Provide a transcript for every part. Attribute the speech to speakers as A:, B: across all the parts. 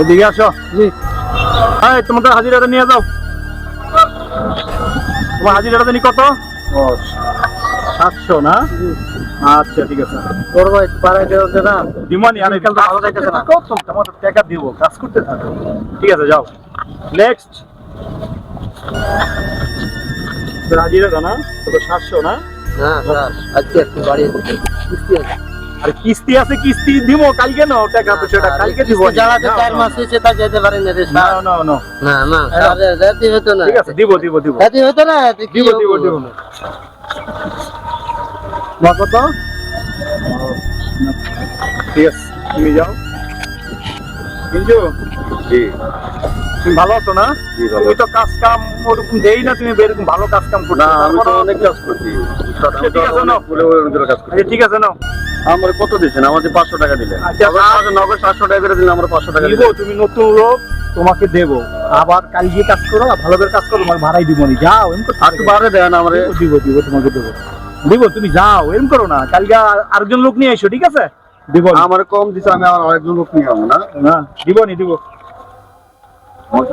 A: এদিকে আসো।
B: জি।
A: এই তোমাদের হাজিরাটা নিয়ে যাও। তোমার হাজিরাটা জানি কত? ও সাতশো না? আচ্ছা ঠিক আছে।
B: ভাই দেওয়া হচ্ছে না?
A: দিমানি আর এখানে ভালো না। কত? তোমাদের টাকা দিব কাজ করতে থাকো। ঠিক আছে যাও। নেক্সট হাজিরা না? তো সাতশো না?
B: না স্যার আজকে একটু বাড়িয়ে দিতে কিস্তি আছে।
A: আর কিস্তি আছে কিস্তি দিব কালকে না টাকা তো সেটা কালকে দিব
B: জ্বালাতে চার মাস হয়েছে তা যেতে না রে
A: না না না।
B: না না রাতি হতো না।
A: ঠিক আছে দিব দিব দিব।
B: রাতি হতো না
A: দিব দিব দিব। বা কত? ঠিক আছে তুমি যাও। কিন্তু
C: জি।
A: তুমি ভালো আছো না? তুমি তো কাজ কাম ওরকম দেই না তুমি এরকম ভালো কাজ কাম করছ।
C: না আমি তো অনেক কাজ করছি।
A: আচ্ছা, ঠিক আছে,
C: করছি
A: আচ্ছা ঠিক আছে নাও।
C: আমার কত দিয়েছেন আমাদের পাঁচশো টাকা দিলেন।
A: আচ্ছা,
C: নগদ সাতশো- টাকা করে দিলে আমরা পাঁচশো টাকা
A: দিব তুমি নতুন লোক তোমাকে দেবো। আবার কাল গিয়ে কাজ করো ভালো করে কাজ করো তোমাকে ভাড়াই দিব নি যাও এরকম করতে
C: একটু বাড়ে দেন আমার।
A: দিব দিব তোমাকে দেবো। দিব তুমি যাও এরকম করো না। কালকে আর- আরেকজন লোক নিয়ে এসো ঠিক আছে? দিব
C: আমার কম দিছে আমি আমার আরেকজন লোক নিয়ে যাব না?
A: না দিব নি দিব।
C: আমার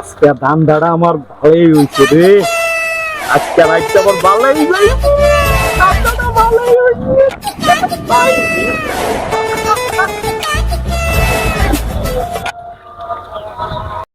A: আজকে ধান দাঁড়া আমার ভালোই হয়েছে রে। আজকে রাইটটা আমার ভালোই হয়েছে।